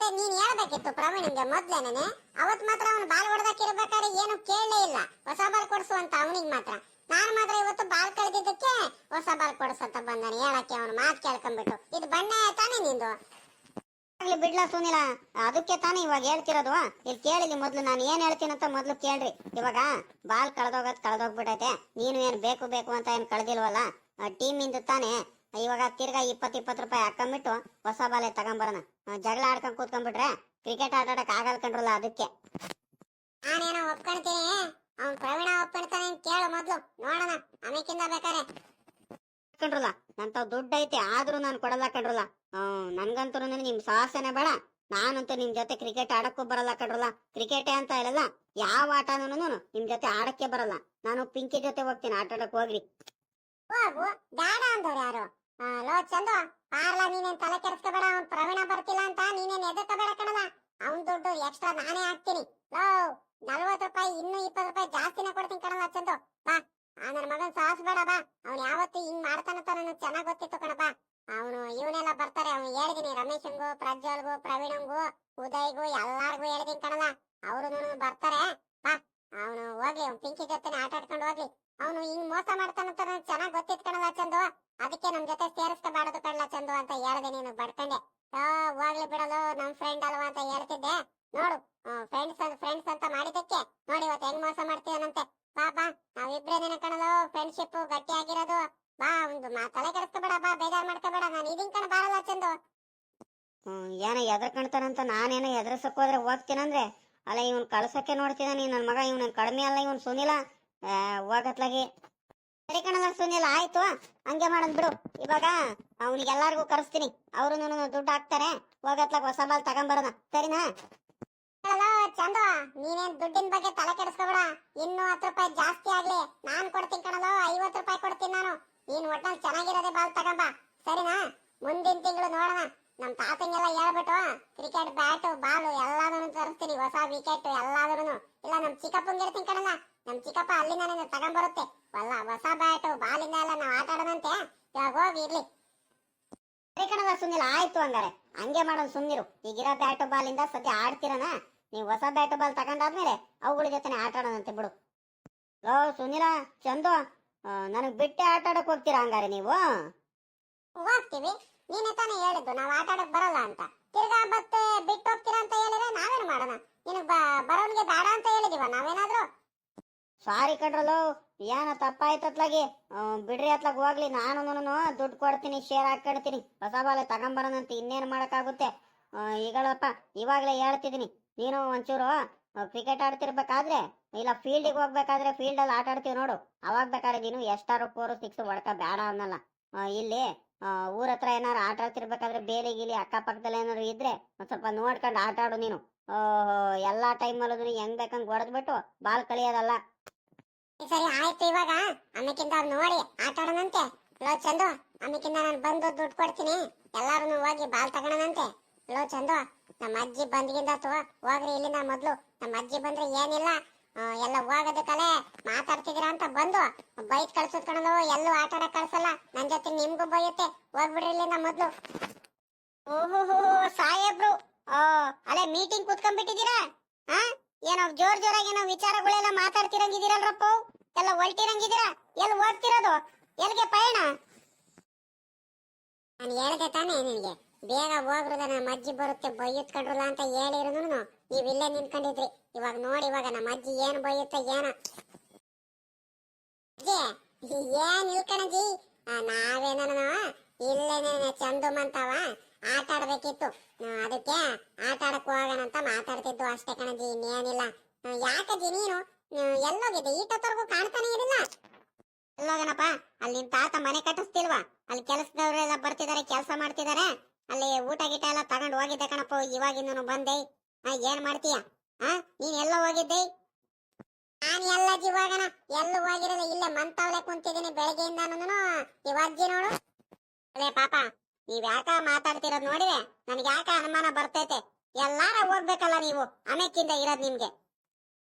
ನೀನ್ ಹೇಳ್ಬೇಕಿತ್ತು ಪ್ರವೀಣ್ಗೆ ಮೊದ್ಲೇನೆ ಅವತ್ ಮಾತ್ರ ಅವನು ಬಾಲ್ ಹೊಡೆದಾಕಿರ್ಬೇಕಾದ್ರೆ ಏನು ಕೇಳಲೇ ಇಲ್ಲ. ಹೊಸ ಬಾಲ್ ಕೊಡ್ಸು ಅಂತ ಅವನಿಗೆ ಮಾತ್ರ. ನಾನ್ ಮಾತ್ರ ಇವತ್ತು ಬಾಲ್ ಕಳೆದಿದ್ದಕ್ಕೆ ಹೊಸ ಬಾಲ್ ಕೊಡ್ಸಂತ ಬಂದಾನೆ. ಹೇಳಕ್ಕೆ ಅವನು ಮಾತು ಕೇಳ್ಕೊಂಡ್ಬಿಟ್ಟು. ಇದು ಬಣ್ಣ ತಾನೇ ನಿಂದು? ಆಗ್ಲಿ ಬಿಡ್ಲಾ ಸುನಿಲ, ಅದಕ್ಕೆ ತಾನೇ ಇವಾಗ ಹೇಳ್ತಿರೋದು? ಇಲ್ಲಿ ಕೇಳಿಲಿ ಮೊದ್ಲು, ನಾನು ಏನ್ ಹೇಳ್ತೀನಂತ ಮೊದ್ಲು ಕೇಳ್ರಿ. ಇವಾಗ ಬಾಲ್ ಕಳ್ದೋಗದ್ ಕಳ್ದೋಗ್ಬಿಟ್ಟೈತೆ ನೀನು ಏನ್ ಬೇಕು ಬೇಕು ಅಂತ ಏನ್ ಕಳ್ದಿಲ್ವಲ್ಲ? ಟೀಮ್ ಇಂದ ತಾನೇ. ಇವಾಗ ತಿರ್ಗಾ ಇಪ್ಪತ್ ಇಪ್ಪತ್ ರೂಪಾಯಿ ಹಾಕೊಂಡ್ಬಿಟ್ಟು ಹೊಸ ಬಾಲೆ ತಗೊಂಬರೋಣ. ಜಗಳ ಆಡ್ಕೊಂಡ್ ಕೂತ್ಕೊಂಡ್ಬಿಟ್ರೆ ಕ್ರಿಕೆಟ್ ಆಟ ಆಡಕ್ ಆಗಲ್ ಕಂಡ್ರಲ್ಲ ಅದಕ್ಕೆ. ನಾನೇನೋ ಒಪ್ಕೊಂತೀನಿ. ಅವ್ನ್ ಪ್ರವೀಣ ಅಂತ ಕೇಳು ಮೊದ್ಲು. ನೋಡೋಣ. ಆಮೇಕಿಂದ ಬೇಕಾರೆ ಕಂಡ್ರಲ್ಲ ನಂತ ದುಡ್ಡು ಐತೆ ಆದ್ರೂ ನಾನು ಕೊಡಲ್ಲ ಕಂಡ್ರಲ್ಲ ಹ್ಮ್ ನನ್ಗಂತೂ ನಿಮ್ ಸಾಹಸನೆ ಬೇಡ. ನಾನಂತೂ ನಿಮ್ ಜೊತೆ ಕ್ರಿಕೆಟ್ ಆಡಕ್ಕೂ ಬರಲ್ಲ ಕಣ್ರಲ್ಲ ಕ್ರಿಕೆಟೇ ಅಂತ ಹೇಳಲ್ಲ? ಯಾವ ಆಟನೂ ನಿಮ್ ಜೊತೆ ಆಡಕ್ಕೆ ಬರಲ್ಲ. ನಾನು ಪಿಂಕಿ ಜೊತೆ ಹೋಗ್ತೀನಿ ಆಟ ಆಡಕ್ ಹೋಗ್ರಿ. ಹೋಗು. ಬೇಡ ಅಂದವ್ರು ಯಾರು? ಲೋ ಚಂದು. ಪಾರ್ಲ ನೀನೇನ್ ತಲೆ ಕೆಡಿಸ್ಕೋಬೇಡ ಅವ್ನ್ ಪ್ರವೀಣ ಬರ್ತಿಲ್ಲ ಅಂತ ನೀನೇನ್ ಎದಕ್ಕಬೇಡ ಕಣಲ್ಲ ಅವ್ನ್ ದುಡ್ಡು ಎಕ್ಸ್ಟ್ರಾ ನಾನೇ ಹಾಕ್ತೀನಿ. ಲೋ. ನಲ್ವತ್ ರೂಪಾಯಿ, ಇನ್ನೂ ಇಪ್ಪತ್ತು ರೂಪಾಯಿ ಜಾಸ್ತಿನೇ ಕೊಡ್ತೀನಿ ಕಣಲ್ಲ ಚಂದು. ಬಾ ಆ ನನ್ನ ಮಗನ್ ಸಾಹಸ ಬೇಡ, ಬಾ. ಅವ್ನ್ ಯಾವತ್ತು ಹಿಂಗ್ ಮಾಡ್ತಾನಂತ ನನಗೆ ಚೆನ್ನಾಗ್ ಗೊತ್ತಿತ್ತು ಕಣಪ್ಪ ಅವನು ಇವನೆಲ್ಲ ಬರ್ತಾರೆ, ಅವ್ನು ಹೇಳಿದೀನಿ, ರಮೇಶಂಗು, ಪ್ರಜ್ವಲ್ಗೂ, ಪ್ರವೀಣಂಗು, ಉದಯ್ಗೂ, ಎಲ್ಲಾರ್ಗು ಹೇಳಿದೀನಿ ಕಣಲ್ಲ. ಅವರು ಬರ್ತಾರೆ. ಬಾ, ಅವನು ಹೋಗ್ಲಿ, ಅವ್ನು ಪಿಂಕಿ ಜೊತೆ ಆಟ ಆಡ್ಕೊಂಡು ಹೋಗ್ಲಿ. ಅವನು ಹಿಂಗ್ ಮೋಸ ಮಾಡ್ತಾನಂತ ನನಗೆ ಚೆನ್ನಾಗ್ ಗೊತ್ತಿತ್ತು ಕಣಲ್ಲ ಚಂದು. ಅದಕ್ಕೆ ನಮ್ ಜೊತೆ ಸೇರಿಸ್ಕೋಬಾರದು ಕಣ್ಲ ಚಂದು ಅಂತ ಹೇಳಿದೆ ನೀನು, ಬಡ್ಕಂಡೆ. ಹೋಗ್ಲಿ ಬಿಡಲು, ನಮ್ ಫ್ರೆಂಡ್ ಅಲ್ವಾ ಅಂತ ಹೇಳ್ತಿದ್ದೆ. ನೋಡು ಫ್ರೆಂಡ್ಸ್ ಫ್ರೆಂಡ್ಸ್ ಅಂತ ಮಾಡಿದಕ್ಕೆ ನೋಡಿ ಇವತ್ತು ಹೆಂಗ್ ಮೋಸ ಮಾಡ್ತೀವನಂತೆ ಬಾ ಬಾ ನಾವಿಬ್ರೇನೇನ ಕಣಲು ಫ್ರೆಂಡ್ಶಿಪ್ ಗಟ್ಟಿ ಆಗಿರೋದು ಬಾ, ಒಂದು ತಲೆ ಕೆಡಿಸ್ಕೋಬೇಡ, ಬಾ, ಬೇಜಾರ್ ಮಾಡ್ಕೋಬೇಡ, ನಾನು ಇದನ್ ಕಣ ಬಾರಲ್ಲ ಚಂದು. ಏನೋ ಎದ್ರ ಕಣ್ತಾನಂತ ನಾನೇನೋ ಎದುರಿಸಕ್ ಹೋದ್ರೆ ಹೋಗ್ತೀನಂದ್ರೆ? ಅಲ್ಲ, ಇವನ್ ಕಳ್ಸಕ್ಕೆ ನೋಡ್ತಿದ್ದಾನೆ ನನ್ ಮಗ ಇವನ್ ಕಡಿಮೆ ಅಲ್ಲ, ಇವನ್ ಸುನಿಲ. ಹೋಗತ್ಲಾಗಿ. ಸರಿ ಕಣಲ್ಲ ಸುನಿಲ, ಆಯ್ತು, ಹಂಗೆ ಮಾಡೋದ್ ಬಿಡು. ಇವಾಗ ಅವ್ನಿಗೆಲ್ಲಾರ್ಗು ಕರೆಸ್ತೀನಿ. ಅವರು ದುಡ್ಡು ಹಾಕ್ತಾರೆ. ಹೋಗತ್ಲಾಗ ಹೊಸ ಮಾಲ್ ತಗೊಂಬರೋಣ. ಸರಿನಾ? ಹೇಳಲ್ಲ ಚಂದು. ನೀನೇನ್ ದುಡ್ಡಿನ ಬಗ್ಗೆ ತಲೆ ಕೆಡಿಸ್ಕೋಬೇಡ. ಇನ್ನು ಹತ್ತು ರೂಪಾಯಿ ಜಾಸ್ತಿ ಆಗ್ಲಿ. ನಾನ್ ಕೊಡ್ತೀನಿ ಕಣಲೋ, ಐವತ್ತು ರೂಪಾಯಿ ಕೊಡ್ತೀನಿ ನಾನು. ನೀನ್ ಒಟ್ನಲ್ಲಿ ಚೆನ್ನಾಗಿರೋದೇ ಬಾಲ್ ತಗೊಂಬ. ಸರಿನಾ? ಮುಂದಿನ ತಿಂಗಳು ನೋಡೋಣ. ನಮ್ ತಾತಂಗೆಲ್ಲ ಹೇಳ್ಬಿಟ್ಟು ಕ್ರಿಕೆಟ್, ಬ್ಯಾಟು, ಬಾಲು ಎಲ್ಲಾನು ತರಿಸ್ತೀನಿ. ಹೊಸ ವಿಕೆಟ್ ಎಲ್ಲಾದ್ರೂ ಇಲ್ಲ, ನಮ್ ಚಿಕ್ಕಪ್ಪಂಗೆ ಇರ್ತೀನಿ ಕಣಲ್ಲ. ನಮ್ ಚಿಕ್ಕಪ್ಪ ಅಲ್ಲಿ ಅಲ್ಲಿಂದ ತಗೊಂಬರುತ್ತೆ. ಅಲ್ಲ, ಹೊಸ ಬ್ಯಾಟ್, ಬಾಲಿಂದ ಎಲ್ಲ ನಾವ್ ಆಟ ಆಡೋಣಂತೆ. ಇವಾಗ ಹೋಗಿ ಇರ್ಲಿ. ಸರಿ ಕಣಲ್ಲ ಸುನಿಲ್, ಆಯ್ತು ಹಂಗಾರೆ ಹಂಗೆ ಮಾಡೋದು ಸುಮ್ನಿರು. ಈಗಿರೋ ಬ್ಯಾಟ್, ಬಾಲಿಂದ ಸದ್ಯ ಆಡ್ತಿರನ? ನೀವು ಹೊಸ ಬ್ಯಾಟ್ ಬಾಲ್ ತಗೊಂಡಾದ್ಮೇಲೆ ಅವುಗಳ ಜೊತೆ ಆಟ ಆಡೋದಂತೆ ಬಿಡು. ಓ ಸುನಿಲ ಚಂದು ನನಗ್ ಬಿಟ್ಟೆ ಆಟ ಆಡಕ್ ಹೋಗ್ತೀರಾ ಹಂಗಾರೆ ನೀವು? ಹೋಗ್ತೀವಿ. ನೀನೇ ತಾನೇ ಹೇಳಿದ್ದು ನಾವ್ ಆಟ ಆಡಕ್ ಬರಲ್ಲ ಅಂತ. ತಿರ್ಗಾ ಮತ್ತೆ ಬಿಟ್ಟು ಹೋಗ್ತೀರಾ ಅಂತ ಹೇಳಿದ್ರೆ ನಾವೇನ್ ಮಾಡೋಣ? ನಿನಗ್ ಬರೋನ್ಗೆ ಬೇಡ ಅಂತ ಹೇಳಿದೀವ ನಾವೇನಾದ್ರು? ಸಾರಿ ಕಣ್ರಲ್ಲೋ ಏನ ತಪ್ಪಾಯ್ತತ್ಲಾಗಿ. ಬಿಡ್ರಿ ಅತ್ಲಾಗ ಹೋಗ್ಲಿ. ನಾನು ದುಡ್ಡು ಕೊಡ್ತೀನಿ ಶೇರ್ ಹಾಕಿಡ್ತೀನಿ ಹೊಸ ಬಾಲೆ ತಗೊಂಬರೋಣಂತ ಇನ್ನೇನು ಮಾಡಕ್ ಆಗುತ್ತೆ ಈಗಳಪ್ಪ ಇವಾಗ್ಲೇ ಹೇಳ್ತಿದ್ದೀನಿ. ನೀನು ಒಂಚೂರು ಕ್ರಿಕೆಟ್ ಆಡ್ತಿರ್ಬೇಕಾದ್ರೆ, ಇಲ್ಲ ಫೀಲ್ಡಿಗೆ ಹೋಗ್ಬೇಕಾದ್ರೆ ಫೀಲ್ಡ್ ಅಲ್ಲಿ ಆಟ ಆಡ್ತೀವಿ ನೋಡು. ಅವಾಗ ಬೇಕಾದ್ರೆ ನೀನು ಎಷ್ಟಾರು ಫೋರ್ ಸಿಕ್ಸ್ ಹೊಡ್ಕ ಬೇಡ ಅನ್ನಲ್ಲ. ಇಲ್ಲಿ ಊರ ಹತ್ರ ಏನಾರು ಆಟ ಆಡ್ತಿರ್ಬೇಕಾದ್ರೆ ಬೇರೆ ಇಲ್ಲಿ ಅಕ್ಕಪಕ್ಕದಲ್ಲಿ ಏನಾರು ಇದ್ರೆ ಒಂದ್ ಸ್ವಲ್ಪ ನೋಡ್ಕೊಂಡು ಆಟ ಆಡು ನೀನು. ಎಲ್ಲಾ ಟೈಮ್ ಅಲ್ಲೂ ಹೆಂಗ್ ಬೇಕಂಗ್ ಹೊಡೆದ್ಬಿಟ್ಟು ಬಾಲ್ ಕಳಿಯೋದಲ್ಲ. ಸರಿ ಆಯ್ತು ಇವಾಗ ಅವ್ರ್ ನೋಡಿ, ಆಟ ಆಡೋಣಂತೆ. ಲೋ ಚಂದು ಆಮೇಕಿಂದ ನಾನು ಬಂದು ದುಡ್ಡು ಕೊಡ್ತೀನಿ. ಎಲ್ಲಾರು ಹೋಗಿ ಬಾಲ್ ತಗೋಣಂತೆ ಲೋ ಚಂದು. ನಮ್ಮ ಅಜ್ಜಿ ಬಂದ್ಗಿಂದ ಹೋಗ್ರಿ ಹೋಗ್ರಿ ಇಲ್ಲಿಂದ ಮೊದ್ಲು. ನಮ್ಮ ಅಜ್ಜಿ ಬಂದ್ರೆ ಏನಿಲ್ಲ. ಎಲ್ಲ ಹೋಗೋದಕ್ಕಲೆ ಮಾತಾಡ್ತಿದಿರ ಅಂತ ಬಂದು ಬೈಕ್ ಕಳ್ಸೋದ್ ಕಣಲು ಎಲ್ಲೂ ಆಟ ಆಡಕ್ ಕಳ್ಸಲ್ಲ. ನನ್ ಜೊತೆ ನಿಮ್ಗೂ ಬೈಯುತ್ತೆ. ಹೋಗ್ಬಿಡ್ರಿ ಇಲ್ಲಿಂದ ಮೊದ್ಲು. ಓಹೋ ಸಾಹೇಬ್ರು. ಅಲ್ಲೇ ಮೀಟಿಂಗ್ ಕುತ್ಕೊಂಡ್ಬಿಟ್ಟಿದ್ದೀರಾ? ಹಾ ಏನೋ ಜೋರ್ ಜೋರಾಗಿ ಏನೋ ವಿಚಾರಗಳೆಲ್ಲ ಮಾತಾಡ್ತಿರಂಗಿದಿರಲ್ರಪ್ಪ ಎಲ್ಲ ಹೊಲ್ಟಿರಂಗಿದ್ದೀರಾ ಎಲ್ಲಿ ಹೋಗ್ತಿರೋದು? ಎಲ್ಲಿಗೆ ಪಯಣ? ನಾನು ಹೇಳ್ದೆ ತಾನೇ ನಿನಗೆ. ಬೇಗ ಹೋಗ್ರದ ನಮ್ಮ ಅಜ್ಜಿ ಬರುತ್ತೆ ಬೈಯತ್ಕೊಂಡ್ರಲ್ಲ ಅಂತ ಹೇಳಿರು ನೀವು ಇಲ್ಲೇ ನಿಂತ್ಕೊಂಡಿದ್ರಿ. ಇವಾಗ ನೋಡಿ ಇವಾಗ ನಮ್ಮ ಅಜ್ಜಿ ಏನ್ ಬೈಯುತ್ತೆ ಏನ. ಏನ್ ಇಲ್ಕಣಜಿ ನಾವೇನ ಇಲ್ಲೇನೆ ಚಂದು ಮಂತವ ಆಟ ಆಡ್ಬೇಕಿತ್ತು. ಅದಕ್ಕೆ ಆಟ ಆಡಕ್ ಹೋಗೋಣ ಅಂತ ಮಾತಾಡ್ತಿದ್ದು ಅಷ್ಟೇ ಕಣಜಿ ಇನ್ನೇನಿಲ್ಲ. ಆ, ಯಾಕಜ್ಜಿ ನೀನು? ಆ, ಎಲ್ಲೋಗಿದ್ದೆ? ಈಟತ್ತವರೆಗೂ ಕಾಣ್ತಾನೆ ಇರಲಿಲ್ಲ ಎಲ್ಲೋಗನಪ್ಪ ಅಲ್ಲಿ ನಿನ್ ತಾತ ಮನೆ ಕಟ್ಟಿಸ್ತಿಲ್ವಾ? ಅಲ್ಲಿ ಕೆಲಸದವರೆಲ್ಲ ಬರ್ತಿದಾರೆ ಕೆಲಸ ಮಾಡ್ತಿದಾರೆ. ಅಲ್ಲಿ ಊಟ ಗೀಟ ಎಲ್ಲ ತಗೊಂಡು ಹೋಗಿದ್ದೆ ಕಣಪ್ಪ ಇವಾಗಿಂದನು ಬಂದೆ. ಏನ್ ಮಾಡ್ತೀಯ? ಆ, ನೀನ್ ಎಲ್ಲ ಹೋಗಿದ್ದೆ? ನಾನು ಎಲ್ಲ ಇವಾಗನ ಎಲ್ಲೂ ಹೋಗಿರಲ್ಲ, ಇಲ್ಲೇ ಮಂತಾವ್ಲೆ ಕುಂತಿದ್ದೀನಿ ಬೆಳಗ್ಗೆಯಿಂದ ಇವ ಅಜ್ಜಿ ನೋಡು. ಅದೇ ಪಾಪ, ನೀವ್ ಯಾಕ ಮಾತಾಡ್ತಿರೋದ್ ನೋಡಿದೆ ನನ್ಗೆ ಯಾಕ ಅನುಮಾನ ಬರ್ತೈತೆ? ಎಲ್ಲಾರ ಹೋಗ್ಬೇಕಲ್ಲ ನೀವು, ಅಮೆಕ್ಕಿಂದ ಇರೋದ್ ನಿಮ್ಗೆ.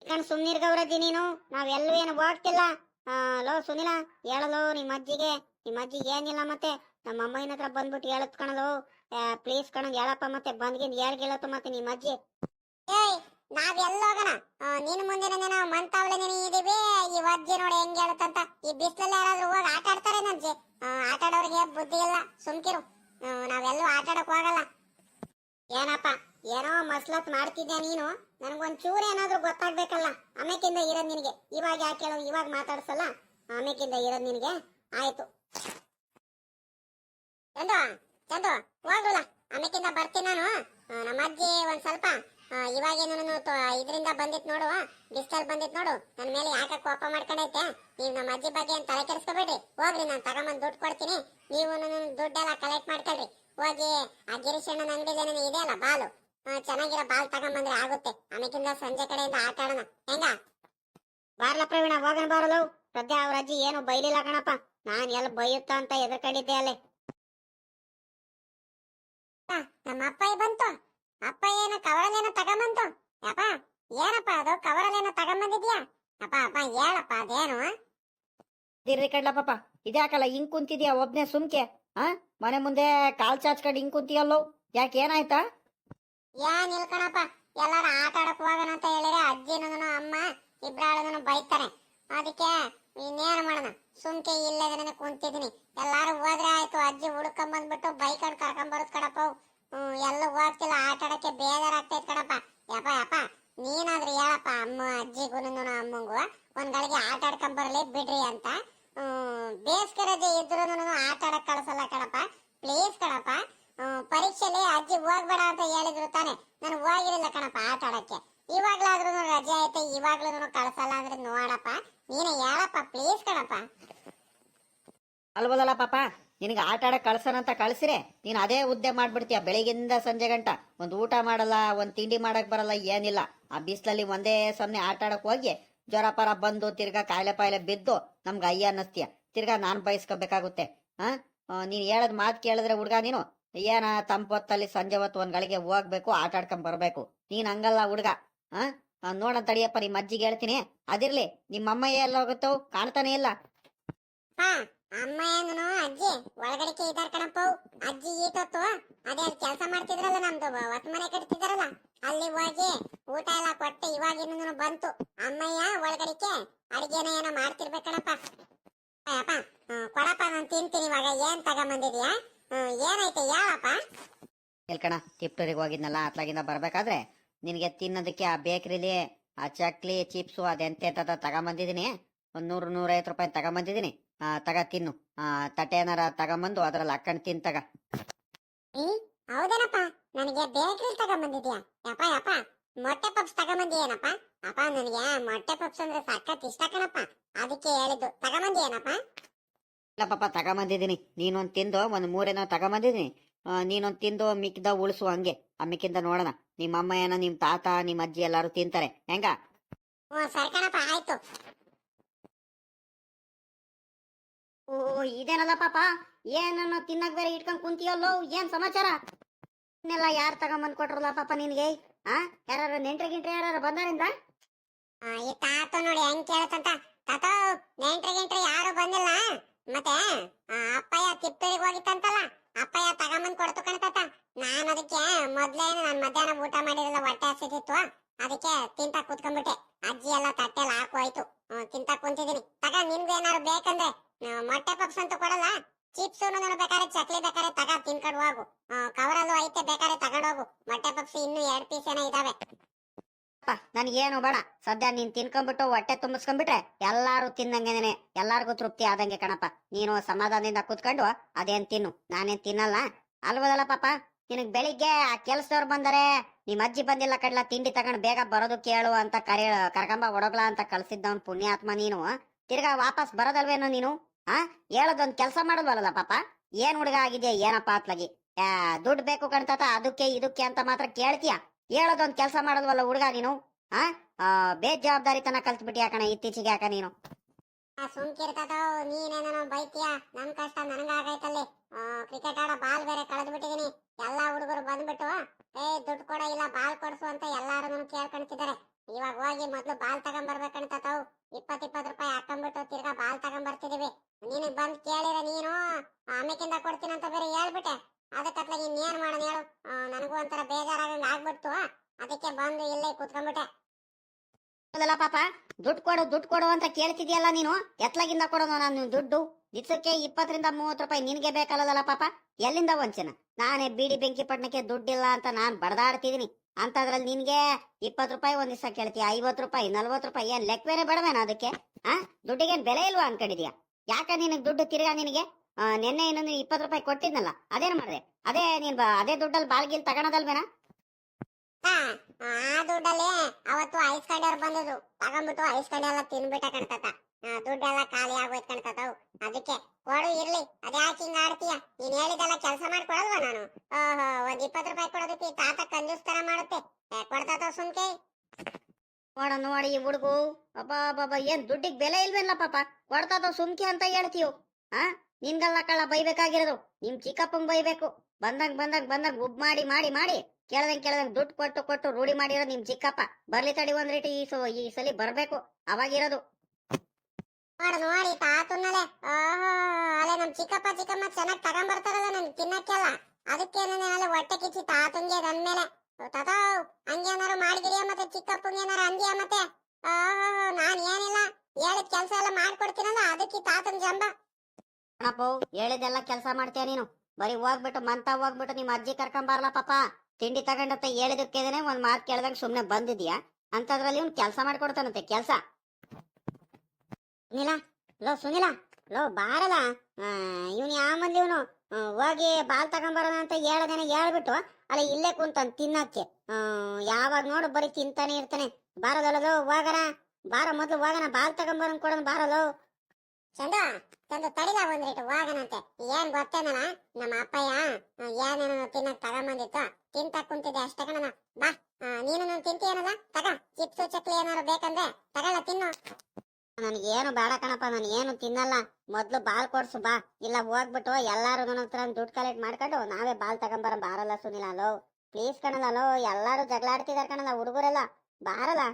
ಕಣ್ ಸುಮ್ನಿರ್ಗವ್ರಜ್ಜಿ ನೀನು, ನಾವ್ ಎಲ್ಲೂ ಏನು ಹೋಗ್ತಿಲ್ಲ. ಲೋ ಸುನಿಲ, ಹೇಳಲು ನಿಮ್ಮ ಅಜ್ಜಿಗೆ ನಿಮ್ಮ ಅಜ್ಜಿಗೆ ಏನಿಲ್ಲ ಮತ್ತೆ. ನಮ್ಮ ಅಮ್ಮನ ಹತ್ರ ಬಂದ್ಬಿಟ್ಟು ಹೇಳತ್ ಕಣಲು. ಪ್ಲೀಸ್ ಕಣ, ಹೇಳಪ್ಪ ಮತ್ತೆ, ಬಂದ್ಗಿಂದ ಹೇಳ್ ಹೇಳತ್ತು ಮತ್ತೆ ನಿಮ್ಮ ಅಜ್ಜಿ ಏಯ್, ನಾವ್ ಎಲ್ಲೋಗನ ನಿನ್ ಮುಂದಿನ ಮಂತಾವ್ಲೆ ಇದೀವಿ. ಈ ಅಜ್ಜಿ ನೋಡಿ ಹೆಂಗ್ ಹೇಳುತ್ತಂತ. ಈ ಬಿಸ್ಲಲ್ಲಿ ಯಾರಾದ್ರೂ ಹೋಗಿ ಆಟ ಆಡ್ತಾರೆ ನಜ್ಜಿ. ಆಟ ಆಡೋರಿಗೆ ಬುದ್ಧಿ ಇಲ್ಲ, ಸುಮ್ಕಿರು. ನಾವೆಲ್ಲೂ ಆಟ ಆಡಕ್ ಹೋಗಲ್ಲ. ಏನಪ್ಪ, ಏನೋ ಮಸ್ಲತ್ ಮಾಡ್ತಿದ್ದೆ ನೀನು? ನನ್ಗೊಂದ್ ಚೂರು ಏನಾದ್ರೂ ಗೊತ್ತಾಗ್ಬೇಕಲ್ಲ. ಆಮೇಕಿಂದ ಇರೋದ್ ನಿನಗೆ. ಇವಾಗ ಯಾಕೆ ಹೇಳೋದು ಇವಾಗ ಮಾತಾಡ್ಸಲ್ಲ? ಆಮೇಕಿಂದ ಇರೋದ್ ನಿನಗೆ? ಆಯ್ತು. ಚಂದು ಚಂದು. ಹೋಗಲ್ಲ ಆಮೇಕಿಂದ ಬರ್ತೀನಿ ನಾನು. ನಮ್ಮ ಅಜ್ಜಿ ಒಂದ್ ಸ್ವಲ್ಪ ಇವಾಗ ಏನೋ ಇದರಿಂದ ಬಂದಿತ್ ನೋಡು. ಬಿಸ್ತಲ್ ಬಂದಿತ್ ನೋಡು. ನನ್ನ ಮೇಲೆ ಯಾಕೆ ಕೋಪ ಮಾಡ್ಕೊಂಡೈತೆ? ನೀವು ನಮ್ಮ ಅಜ್ಜಿ ಬಗ್ಗೆ ಏನ್ ತಲೆ ಕೆಡಿಸ್ಕೋಬೇಡ್ರಿ. ಹೋಗ್ರಿ, ನಾನು ತಗೊಂಬಂದ್ ದುಡ್ಡು ಕೊಡ್ತೀನಿ. ನೀವು ನನ್ನ ದುಡ್ಡೆಲ್ಲ ಕಲೆಕ್ಟ್ ಮಾಡ್ಕೊಳ್ರಿ. ಹೋಗಿ, ಆ ಗಿರೀಶ್ ಅಣ್ಣನ ಅಂಗಡಿಲಿ ಇದೆ ಅಲ್ಲ, ಬಾಲು. ಚೆನ್ನಾಗಿರೋ ಬಾಲ್ ತಗೊಂಬಂದ್ರೆ ಆಗುತ್ತೆ. ಆಮೇಕಿಂದ ಸಂಜೆ ಕಡೆಯಿಂದ ಆಟ ಆಡೋಣ. ಹೆಂಗ? ಬಾರ್ಲ ಪ್ರವೀಣ, ಹೋಗಣ ಬಾರಲು. ಸದ್ಯ ಅವ್ರ ಅಜ್ಜಿ ಏನು ಬೈಲಿಲ್ಲ ಕಣಪ್ಪ. ನಾನ್ ಎಲ್ಲ ಬೈಯುತ್ತಾ ಅಂತ ಎದುರ್ಕೊಂಡಿದ್ದೆ ಅಲ್ಲೇ. ನಮ್ಮ ಅಪ್ಪ ಬಂತು. ಅಪ್ಪ ಏನು ಕವರಲ್ಲೇನೋ ತಗೊಂಬಂತು? ಅಪ್ಪ ಏನಪ್ಪ ಅದು? ಕವರಲ್ಲೇನೋ ತಗೊಂಬಂದಿದ್ಯಾ? ಅಪ್ಪ ಅಪ್ಪ ಹೇಳಪ್ಪ ಅದೇನು? ದಿರ್ರಿ ಕಡ್ಲ ಪಾಪ ಇದ್ಯಾಕಲ್ಲ ಹಿಂಗ್ ಕುಂತಿದ್ಯಾ ಒಬ್ನೇ ಸುಮ್ಕೆ? ಆ ಮನೆ ಮುಂದೆ ಕಾಲ್ ಚಾಚ್ಕೊಂಡು ಹಿಂಗ್ ಕುಂತಿಯಲ್ಲೋ? ಯಾಕೆ ಏನಾಯ್ತಾ? ಏನ್ ನಿಲ್ಕಣಪ್ಪ ಎಲ್ಲಾರು ಆಟ ಆಡಕ್ ಹೋಗೋಣ ಅಂತ ಹೇಳಿದ್ರೆ ಅಜ್ಜಿನೂ ಅಮ್ಮ ಇಬ್ರಾಳನು ಬೈತಾರೆ. ಅದಕ್ಕೆ ಇನ್ನೇನು ಮಾಡೋಣ ಸುಮ್ಕೆ ಇಲ್ಲದ್ರೆ ಕುಂತಿದ್ದೀನಿ. ಎಲ್ಲಾರು ಹೋದ್ರೆ ಆಯ್ತು ಅಜ್ಜಿ ಹುಡ್ಕೊಂಬಂದ್ಬಿಟ್ಟು ಬೈಕ್ ಅಂಡ್ ಕರ್ಕೊಂಡ್ ಬರೋದ್ ಕಣಪ್ಪ ಹ್ಮ್ ಎಲ್ಲ ಹೋಗ್ತಿಲ್ಲ ಆಟ ಆಡಕ್ಕೆ ಬೇಜಾರಾಗ್ತೈತ್ ಕಡಪ್ಪ ಯಪ್ಪ ಯಪ್ಪ ನೀನಾದ್ರೂ ಹೇಳಪ್ಪ ಅಮ್ಮ ಅಜ್ಜಿಗೂ ಅಮ್ಮಂಗು ಒಂದ್ ಗಳಿಗೆ ಆಟ ಆಡ್ಕೊಂಡ್ ಬರ್ಲಿ ಬಿಡ್ರಿ ಅಂತ. ಬೇಸಿಗೆ ರಜೆ ಇದ್ರು ಆಟ ಆಡಕ್ ಕಳ್ಸಲ್ಲ ಕಡಪ್ಪ ಪ್ಲೀಸ್ ಕಣಪ್ಪ. ಹ್ಮ್, ಪರೀಕ್ಷೆಲಿ ಅಜ್ಜಿ ಹೋಗ್ಬೇಡ ಅಂತ ಹೇಳಿದ್ರು ತಾನೆ. ನಾನು ಹೋಗಿರಲಿಲ್ಲ ಕಣಪ್ಪ ಆಟ ಆಡಕ್ಕೆ. ಇವಾಗ್ಲಾದ್ರೂ ರಜೆ ಐತೆ ಇವಾಗ್ಲೂ ಕಳ್ಸಲ್ಲ ಅಂದ್ರೆ ನೋಡಪ್ಪ ನೀನೇ ಯಾರಪ್ಪ ಪ್ಲೀಸ್ ಕಣಪ್ಪ. ಅಲ್ವದಲ್ಲ ಪಾಪ, ನಿನಗೆ ಆಟ ಕಳ್ಸನ ಅಂತ ಕಳ್ಸಿರೆ, ನೀನು ಅದೇ ಹುದ್ದೆ ಮಾಡ್ಬಿಡ್ತೀಯ ಬೆಳಿಗ್ಗಿಂದ ಸಂಜೆ ಗಂಟ. ಒಂದು ಊಟ ಮಾಡಲ್ಲ, ಒಂದು ತಿಂಡಿ ಮಾಡಕ್ ಬರಲ್ಲ, ಏನಿಲ್ಲ. ಆ ಬಿಸಿಲಲ್ಲಿ ಒಂದೇ ಸೊನ್ನೆ ಆಟ ಆಡಕ್ ಹೋಗಿ, ಜ್ವರ ಪರ ಬಂದು, ತಿರ್ಗಾ ಕಾಯಿಲೆ ಪಾಯಿಲೆ ಬಿದ್ದು ನಮ್ಗೆ ಅಯ್ಯ ಅನ್ನಿಸ್ತೀಯ. ತಿರ್ಗಾ ನಾನು ಬಯಸ್ಕೋಬೇಕಾಗುತ್ತೆ. ಆ, ನೀನು ಹೇಳೋದು ಮಾತ್ ಕೇಳಿದ್ರೆ ಹುಡ್ಗ ನೀನು, ಏನ ತಂಪೊತ್ತಲ್ಲಿ ಸಂಜೆ ಹೊತ್ತು ಒಂದ್ ಗಳಿಗೆ ಹೋಗ್ಬೇಕು, ಆಟ ಆಡ್ಕೊಂಡ್ ಬರ್ಬೇಕು. ನೀನ್ ಹಂಗಲ್ಲ ಹುಡ್ಗ. ನೋಡ ನೋಡಂತ ತಡಿಯಪ್ಪ ನಿಮ್ಮ ಅಜ್ಜಿಗೆ ಹೇಳ್ತೀನಿ. ಅದಿರ್ಲಿ ನಿಮ್ಮಮ್ಮ ಎಲ್ಲ ಹೋಗುತ್ತೋ? ಕಾಣ್ತಾನೆ ಇಲ್ಲ. ಹಾ ಅಮ್ಮ ಏನು ಅಜ್ಜಿ ಒಳಗಡೆ ಇದಾರ ಕಣಪ್ಪ. ಅಜ್ಜಿ ಈಟೊತ್ತು ಅದೇ ಕೆಲಸ ಮಾಡ್ತಿದ್ರಲ್ಲ ನಮ್ದು ಹೊತ್ತು ಮನೆ ಕಟ್ತಿದಾರಲ್ಲ. ಅಲ್ಲಿ ಹೋಗಿ ಊಟ ಎಲ್ಲ ಕೊಟ್ಟು ಇವಾಗ ಇನ್ನೂ ಬಂತು. ಅಮ್ಮಯ್ಯ ಒಳಗಡಿಕೆ ಅಡಿಗೆನ ಏನೋ ಮಾಡ್ತಿರ್ಬೇಕಣಪ್ಪ ಹ್ಮ್, ಕೊಡಪ್ಪ ನಾನು ತಿಂತೀನಿ ಇವಾಗ. ಏನ್ ತಗೊಂಬಂದಿದ್ಯಾ? ಏನೈತೆ ಹೇಳಪ್ಪ ಎಲ್ಕಣ ತಿಪ್ಟೂರಿಗೆ ಹೋಗಿದ್ನಲ್ಲ ಅತ್ಲಾಗಿಂದ ಬರ್ಬೇಕಾದ್ರೆ ನಿನಗೆ ತಿನ್ನೋದಕ್ಕೆ ಆ ಬೇಕ್ರಿಲಿ ಆ ಚಕ್ಲಿ ಚಿಪ್ಸು ತಗೊಂಡ್ ತಗೊಂಬಂದಿದ್ದೀನಿ. ಒಂದು ನೂರು ನೂರೈವತ್ತು ರೂಪಾಯಿ ತಗೊಂಬಂದಿದ್ದೀನಿ. ಆ ತಗ ತಿನ್ನು. ಆ ತಟ್ಟೆ ಏನಾರ ತಗೊಂಬಂದು ಅದ್ರಲ್ಲಿ ಹಾಕೊಂಡ್ ತಿನ್ ತಗ. ಹೌದೇನಪ್ಪ? ನನಗೆ ಬೇಕ್ರಿ ತಗೊಂಬಂದಿದ್ಯಾ ಯಪ್ಪ ಯಪ್ಪ. ಮೊಟ್ಟೆ ಪಪ್ಸ್ ತಗೊಂಬಂದಿಯೇನಪ್ಪ? ಅಪ್ಪ ನನಗೆ ಮೊಟ್ಟೆ ಪಪ್ಸ್ ಅಂದ್ರೆ ಸಖತ್ ಇಷ್ಟ ಕಣಪ್ಪ. ಅದಕ್ಕೆ ಹೇಳಿದ್ದು. ತಗೊಂಬಂದಿಯೇನಪ್ಪ? ಇಲ್ಲ ಪಾಪ ತಗೊಂಬಂದಿದ್ದೀನಿ. ನೀನೊಂದು ತಿಂದು ಒಂದು ಮೂರೇನೋ ತಗೊಂಬಂದಿದ್ದೀನಿ. ನೀನೊಂದು ತಿಂದು ಮಿಕ್ಕಿದ ಉಳಿಸು ಹಂಗೆ. ಆ ಮಿಕ್ಕಿಂದ ನೋಡೋಣ. ನಿಮ್ಮ ಅಮ್ಮ ಏನೋ ನಿಮ್ಮ ತಾತ ನಿಮ್ಮ ಅಜ್ಜಿ ಎಲ್ಲಾರು ತಿಂತಾರೆ. ಹೆಂಗ? ಹ್ಞೂ ಸರ್ಕಣಪ್ಪ ಆಯ್ತು. ಓ ಇದೇನಲ್ಲ ಪಾಪ? ಏನನ್ನ ತಿನ್ನಕ್ ಬೇರೆ ಇಟ್ಕೊಂಡ್ ಕುಂತಿಯಲ್ಲೋ? ಏನ್ ಸಮಾಚಾರ? ಇನ್ನೆಲ್ಲ ಯಾರು ತಗೊಂಬಂದ್ ಕೊಟ್ರಲ್ಲ ಪಾಪ ನಿನ್ಗೆ? ಆ? ಯಾರು ನೆಂಟ್ರಿ ಗಿಂಟ್ರಿ ಯಾರು ಬಂದಾರಿಂದ? ಆ, ಈ ತಾತ ನೋಡಿ ಹೆಂಗ್ ಕೇಳತ್ತಂತ? ತಾತ ನೆಂಟ್ರಿ ಗಿಂಟ್ರಿ ಯಾರು ಬಂದಿಲ್ಲ. ಮತ್ತೆ ಆ, ಅಪ್ಪಯ್ಯ ತಿಪ್ಪೇರಿಗೆ ಹೋಗಿತ್ತಂತಲ್ಲ? ಅಪ್ಪಯ್ಯ ತಗೊಂಬಂದ್ ಕೊಡ್ತು ಕಣ್ತಾತ ನಾನ್ ಅದಕ್ಕೆ ಮೊದ್ಲೇ ನಾನು ಮಧ್ಯಾಹ್ನ ಊಟ ಮಾಡಿರಲ್ಲ, ಹೊಟ್ಟೆ ಹಸಿದಿತ್ತು ಅದಕ್ಕೆ ತಿಂತ ಕುತ್ಕೊಂಡ್ಬಿಟ್ಟೆ. ಅಜ್ಜಿ ಎಲ್ಲ ತಟ್ಟೆಲ್ಲ ಹಾಕು ಆಯ್ತು ತಿಂತ ಕುಂತಿದೀನಿ. ತಗ, ನಿಮ್ಗೆ ಏನಾರು ಬೇಕಂದ್ರೆ ಮೊಟ್ಟೆ ಪಪ್ಸ್ ಅಂತೂ ಕೊಡಲ್ಲ. ಚಿಪ್ಸ್ ಬೇಕಾದ್ರೆ ಚಕ್ಲಿ ಬೇಕಾದ್ರೆ ತಗ, ತಿನ್ಕೊಂಡು ಹೋಗು. ಕವರಲ್ಲೂ ಐತೆ ಬೇಕಾದ್ರೆ ತಗೊಂಡೋಗು ಮೊಟ್ಟೆ ಪಪ್ಸ್ ಇನ್ನು ಎರಡ್ ಪೀಸ್ ಏನೋ ಇದಾವೆ. ನನ್ಗೇನು ಬೇಡ. ಸದ್ಯ ನೀನ್ ತಿನ್ಕೊಂಡ್ಬಿಟ್ಟು ಹೊಟ್ಟೆ ತುಂಬಿಸ್ಕೊಂಡ್ಬಿಟ್ರೆ ಎಲ್ಲಾರು ತಿನ್ನಂಗೆನೆ ಎಲ್ಲಾರ್ಗು ತೃಪ್ತಿ ಆದಂಗೆ ಕಣಪ್ಪ. ನೀನು ಸಮಾಧಾನದಿಂದ ಕುತ್ಕೊಂಡು ಅದೇನ್ ತಿನ್ನು? ನಾನೇನ್ ತಿನ್ನಲ್ಲ? ಅಲ್ವದಲ್ಲ ಪಾಪ? ನಿನಗ್ ಬೆಳಿಗ್ಗೆ ಆ ಕೆಲಸದವ್ರು ಬಂದರೆ ನಿಮ್ಮ ಅಜ್ಜಿ ಬಂದಿಲ್ಲ ಕಡ್ಲ, ತಿಂಡಿ ತಗೊಂಡ್ ಬೇಗ ಬರೋದು ಕೇಳು ಅಂತ ಕರೆ ಕರ್ಕಂಬ ಒಡಗ್ಲಾ ಅಂತ ಕಳ್ಸಿದ್ದವನ್ ಪುಣ್ಯಾತ್ಮ ನೀನು. ತಿರ್ಗಾ ವಾಪಸ್ ಬರೋದಲ್ವೇನೋ ನೀನು? ಆ? ಹೇಳೋದೊಂದ್ ಕೆಲಸ ಮಾಡೋದಲ್ಲ ಪಾಪ? ಏನ್ ಹುಡುಗ ಆಗಿದ್ಯಾ, ಏನಪ್ಪ ಅತ್ಲಗಿ? ದುಡ್ಡು ಬೇಕು ಕಣ್ತಾತ, ಅದಕ್ಕೆ ಇದಕ್ಕೆ ಅಂತ ಮಾತ್ರ ಕೇಳ್ತೀಯ? ಹೇಳೋದೊಂದ್ ಕೆಲಸ ಮಾಡೋದ್ವಲ್ಲ ಹುಡುಗ ನೀನು? ಆ? ಬೇಜವಾಬ್ದಾರಿತನ ಕಲ್ತ್ಬಿಟ್ಟಿ ಯಾಕಣ ಇತ್ತೀಚೆಗೆ ಯಾಕ ನೀನು? ಆ ಸುಮ್ಕಿರ್ತದ ನೀನೇನೋ ಬೈತೀಯ? ನನ್ ಕಷ್ಟ ನನಗಾಗೈತಲ್ಲಿ ಕ್ರಿಕೆಟ್ ಆಡೋ ಬಾಲ್ ಬೇರೆ ಕಳೆದು ಬಿಟ್ಟಿದೀನಿ ಎಲ್ಲಾ ಹುಡುಗರು ಬಂದ್ಬಿಟ್ಟು, ಏ, ದುಡ್ಡು ಕೊಡ, ಇಲ್ಲ ಬಾಲ್ ಕೊಡ್ಸು ಅಂತ ಎಲ್ಲಾರು ಕೇಳ್ಕೊಂತಿದ್ದಾರೆ ಇವಾಗ ಹೋಗಿ ಮೊದ್ಲು ಬಾಲ್ ತಗೊಂಡ್ಬರ್ಬೇಕಂತ ತಾವು. ಇಪ್ಪತ್ ಇಪ್ಪತ್ ರೂಪಾಯಿ ಹಾಕೊಂಡ್ಬಿಟ್ಟು ತಿರ್ಗಾ ಬಾಲ್ ತಗೊಂಡ್ಬರ್ತಿದೀವಿ ನೀನ್ ಬಂದ್ ಕೇಳಿರ ನೀನು? ಆಮೇಕಿಂದ ಕೊಡ್ತೀನಿ ಅಂತ ಬೇರೆ ಹೇಳ್ಬಿಟ್ಟೆ. ಅದಕ್ಕತ್ಲಾಗ ಇನ್ನೇನ್ ಮಾಡೋಣ ಹೇಳು. ನನಗೂ ಒಂಥರ ಬೇಜಾರಾಗಂಗ್ ಆಗ್ಬಿಡ್ತು. ಅದಕ್ಕೆ ಬಂದು ಇಲ್ಲೇ ಕುತ್ಕೊಂಡ್ಬಿಟ್ಟೆ ಪಾಪ? ದುಡ್ಡು ಕೊಡು ದುಡ್ಡು ಕೊಡು ಅಂತ ಕೇಳ್ತಿದ್ಯಲ್ಲ ನೀನು? ಎತ್ಲಾಗಿಂದ ಕೊಡೋದು ನಾನು ದುಡ್ಡು? ದಿವಸಕ್ಕೆ ಇಪ್ಪತ್ತರಿಂದ ಮೂವತ್ತು ರೂಪಾಯಿ ನಿನ್ಗೆ ಬೇಕಲ್ಲದಲ್ಲ ಪಾಪ? ಎಲ್ಲಿಂದ ವಂಚನ? ನಾನೇ ಬೀಡಿ ಬೆಂಕಿ ಪಟ್ಟಣಕ್ಕೆ ದುಡ್ಡಿಲ್ಲ ಅಂತ ನಾನ್ ಬಡದಾಡ್ತಿದೀನಿ. ಅಂತದ್ರಲ್ಲಿ ನಿನ್ಗೆ ಇಪ್ಪತ್ ರೂಪಾಯಿ ಒಂದ್ ದಿವಸ ಕೇಳ್ತೀಯ? ಐವತ್ ರೂಪಾಯಿ, ನಲ್ವತ್ತು ರೂಪಾಯಿ, ಏನ್ ಲೆಕ್ಕವೇನೆ ಬೇಡವೇನ ಅದಕ್ಕೆ? ಆ? ದುಡ್ಡಿಗೇನ್ ಬೆಲೆ ಇಲ್ವಾ ಅನ್ಕೊಂಡಿದ್ಯಾ? ಯಾಕ ನಿನಗೆ ದುಡ್ಡು ತಿರ್ಗಾ ನಿನಗೆ? ನಿನ್ನೆ ಇನ್ನೊಂದು ಇಪ್ಪತ್ತು ರೂಪಾಯಿ ಕೊಟ್ಟಿದ್ನಲ್ಲ, ಅದೇನ್ ಮಾಡಿದೆ? ಅದೇ ನೀನ್ ಅದೇ ದುಡ್ಡಲ್ಲಿ ಬಾಳ್ಗಿಲ್ ತಗೊಳದಲ್ವೇನಾ? ಆ ದುಡ್ಡಲ್ಲಿ ಅವತ್ತು ಐಸ್ ಕಡಿಯವ್ರು ಬಂದಿದ್ರು ತಗೊಂಡ್ಬಿಟ್ಟು ಐಸ್ ಕಡಿ ಎಲ್ಲ ತಿನ್ಬಿಟ್ಟ ಕಣ್ತತ. ದುಡ್ಡೆಲ್ಲ ಖಾಲಿ ಆಗೋಯ್ತು ಕೊಡು ಇರ್ಲಿ. ಅದ್ಯಾಕೆ ಹಿಂಗ ಆಡ್ತೀಯ? ನೀನ್ ಹೇಳಿದೆಲ್ಲ ಕೆಲಸ ಮಾಡಿ ಕೊಡಲ್ವಾ ನಾನು? ಓಹೋ ಒಂದ್ ಇಪ್ಪತ್ ರೂಪಾಯಿ ಕೊಡೋದಕ್ಕೆ ತಾತ ಕಂಜೂಸ್ ತರ ಮಾಡುತ್ತೆ. ಕೊಡ್ತಾತ ಸುಮ್ಕೆ. ನೋಡ ನೋಡಿ ಈ ಹುಡುಗು. ಅಬ್ಬಾ ಬಾಬಾ ಏನ್ ದುಡ್ಡಿಗೆ ಬೆಲೆ ಇಲ್ವೇನಲ್ಲ ಪಾಪ? ಕೊಡ್ತಾತ ಸುಮ್ಕೆ ಅಂತ ಹೇಳ್ತೀವ್ ಆ? ನಿನ್ಗಲ್ಲ ಕಳ್ಳ ಬೈಬೇಕಾಗಿರೋದು. ನಿಮ್ ಚಿಕ್ಕಪ್ಪಂಗ್ ಬೈಬೇಕು. ಬಂದಂಗ್ ಬಂದಂಗ್ ಬಂದಂಗ್ ಉಬ್ ಮಾಡಿ ಮಾಡಿ ಮಾಡಿ. ಕೇಳ್ದಂಗ್ ಕೇಳ್ದಂಗ್ ದುಡ್ಡು ಕೊಟ್ಟು ಕೊಟ್ಟು ರೂಢಿ ಮಾಡಿರೋ ನಿಮ್ ಚಿಕ್ಕಪ್ಪ. ಬರ್ಲಿ ತಡಿ ಒಂದ್ ರೀತಿ ಈ ಸಲ ಈ ಸಲಿ ಬರ್ಬೇಕು. ಅವಾಗಿರೋದು. ನೋಡು ನೋಡಿ ಚಿಕ್ಕಪ್ಪ, ಚಿಕ್ಕಮ್ಮ ಚೆನ್ನಾಗ್ ತಗೊಂಬರ್ತಾರಲ್ಲ ನನ್ ತಿನ್ನಕ್ಕೆಲ್ಲ. ಅದಕ್ಕೆ ನಾನು ಹೊಟ್ಟೆ ಕಿಚ್ಚಿ ತಾತುಂಗೆ ನನ್ಮೇಲೆ ತಾತಾ ಹಂಗೇನಾರು ಮಾಡಿದಿರಿಯ ಮತ್ತೆ, ಚಿಕ್ಕಪ್ಪಂಗೆ ಏನಾರು ಅಂದಿಯ ಮತ್ತೆ? ನಾನ್ ಏನಿಲ್ಲ. ಹೇಳಿದ ಕೆಲಸ ಎಲ್ಲ ಮಾಡ್ಕೊಡ್ತೀನಲ್ಲ, ಅದಕ್ಕೆ ತಾತನ್ ಜಂಬ. ಹೇಳಿದೆಲ್ಲ ಕೆಲಸ ಮಾಡ್ತೀಯ ನೀನು? ಬರೀ ಹೋಗ್ಬಿಟ್ಟು, ಮಂತ ಹೋಗ್ಬಿಟ್ಟು ನಿಮ್ ಅಜ್ಜಿ ಕರ್ಕೊಂಬಾರಲ್ಲ ಪಾಪ? ತಿಂಡಿ ತಗೊಂಡಂತ ಹೇಳಿದಕ್ಕೇನೆ ಒಂದ್ ಮಾತು ಕೇಳ್ದಂಗ್ ಸುಮ್ನೆ ಬಂದಿದ್ಯಾ? ಅಂತದ್ರಲ್ಲಿ ಒಂದ್ ಕೆಲಸ ಮಾಡ್ಕೊಡ್ತಾನಂತೆ, ಕೆಲಸ. ಸುನಿಲ, ಲೋ, ಸುನಿಲ. ಲೋ, ಬಾರಲ್ಲ. ಇವನು ಯಾವ ಮಂದಿ ಇವನು? ಹೋಗಿ ಬಾಲ್ ತಗೊಂಬರೋಣ ಅಂತ ಹೇಳದೇನೆ ಹೇಳ್ಬಿಟ್ಟು ಅಲ್ಲ ಇಲ್ಲೇ ಕುಂತಾನೆ ತಿನ್ನಕ್ಕೆ. ಯಾವಾಗ ನೋಡು ಬರೀ ತಿಂತಾನೆ ಇರ್ತಾನೆ. ಬಾರದಲ್ಲದು ಹೋಗಣ. ಬಾರ ಮೊದ್ಲು ಹೋಗಣ. ಬಾಲ್ ತಗೊಂಬರೋಣ ಕೊಡೋಣ ಬಾರದು ಚಂದ್ರ ತಂದು ತಡಿಲ ಒಂದ್ ರೇಟ್ ಹೋಗನಂತೆ ಏನ್ ಗೊತ್ತೇನಲ್ಲ ನಮ್ಮ ಅಪ್ಪಯ್ಯ ಏನೇನೋ ತಿನ್ನಕ್ ತಗೊಂಬಂದಿತ್ತು. ತಿಂತ ಕುಂತಿದ್ದೆ ಅಷ್ಟೇ ಕಣನ ಬಾ ನೀನು ನೀನು ತಿಂತೀಯನಲ್ಲ? ತಗ, ಚಿಪ್ಸು, ಚಕ್ಲಿ ಏನಾರು ಬೇಕಂದ್ರೆ ತಗೊಳ್ಳ, ತಿನ್ನು. ಏನು ಬೇಡ ಕಣಪ್ಪ ನಾನು ಏನು ತಿನ್ನಲ್ಲ. ಮೊದಲು ಬಾಲ್ ಕೊಡ್ಸು, ಬಾ. ಇಲ್ಲ ಹೋಗ್ಬಿಟ್ಟು ಎಲ್ಲಾರು ಹತ್ರ ದುಡ್ಡು ಕಲೆಕ್ಟ್ ಮಾಡ್ಕೊಂಡು ನಾವೇ ಬಾಲ್ ತಗೊಂಬರ ಬಾರಲ್ಲ ಸುನಿಲ, ಅಲೋ. ಪ್ಲೀಸ್ ಕಣಲ್ಲ, ಅಲೋ. ಎಲ್ಲಾರು ಜಗಳಾಡ್ತಿದಾರ ಕಣಲ್ಲ, ಹುಡುಗರೆಲ್ಲ. ಬಾರಲ್ಲ.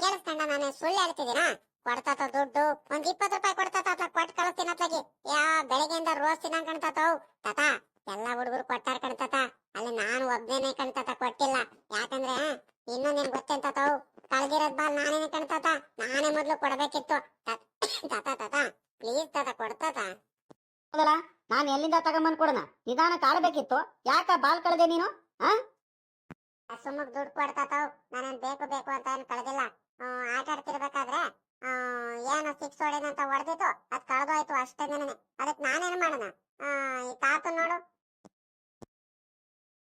ಕೇಳಿಸ್ಕೊಂಡ ನಾನು. ಸುಳ್ಳು ಹೇಳ್ತಿದ್ದೀನಾ? ಕೊಡ್ತಾತ ದುಡ್ಡು. ಒಂದ್ ಇಪ್ಪತ್ತು ರೂಪಾಯಿ ಕೊಡ್ತಾತ ಕೊಟ್ಟು ಕಳಿಸ್ತೀನಿ ಯಾ, ಬೆಳಗ್ಗೆಯಿಂದ ರೋಸ್ ತಿನ್ನಂಗ್ ಕಾಣ್ತಾತವ್ ತಾತ ಎಲ್ಲಾ ಹುಡುಗರು ಕೊಟ್ಟಾರ ಕಣ್ತಾತ. ಅಲ್ಲಿ ನಾನು ಒಬ್ನೇನೆ ಕಣ್ತತ ಕೊಟ್ಟಿಲ್ಲ. ಯಾಕಂದ್ರೆ ಇನ್ನೊಂದೇನ್ ನಿನ್ ಗೊತ್ತೆಂತಾತವ್ ಕಳ್ದಿರೋದ್ ಬಾಲ್ ನಾನೇನೆ ಕಣ್ತಾತ. ನಾನೇ ಮೊದ್ಲು ಕೊಡ್ಬೇಕಿತ್ತು. ತಾತ ತಾತ ಪ್ಲೀಸ್ ತಾತ ಕೊಡ್ತಾತ. ಹೌದಲ್ಲ ನಾನು ಎಲ್ಲಿಂದ ತಗೊಂಬಂದ್ ಕೊಡೋಣ? ನಿಧಾನ ಕಾಡ್ಬೇಕಿತ್ತು ಯಾಕ ಬಾಲ್ ಕಳ್ದೆ ನೀನು? ಸುಮ್ಮಗ್ ದುಡ್ಡು ಕೊಡ್ತಾತವ್ ನಾನೇನ್ ಬೇಕು ಬೇಕು ಅಂತ ಏನ್ ಕಳ್ದಿಲ್ಲ. ಆಟ ಆಡ್ತಿರ್ಬೇಕಾದ್ರೆ ಏನೋ ಸಿಕ್ಸ್ ಹೊಡೆದಂತ ಹೊಡೆದಿತ್ತು ಅದು ಕಳೆದೋಯ್ತು ಅಷ್ಟೇ ಅದಕ್ಕೆ ನಾನೇನು ಮಾಡೋಣ ಈ ತಾತ ನೋಡು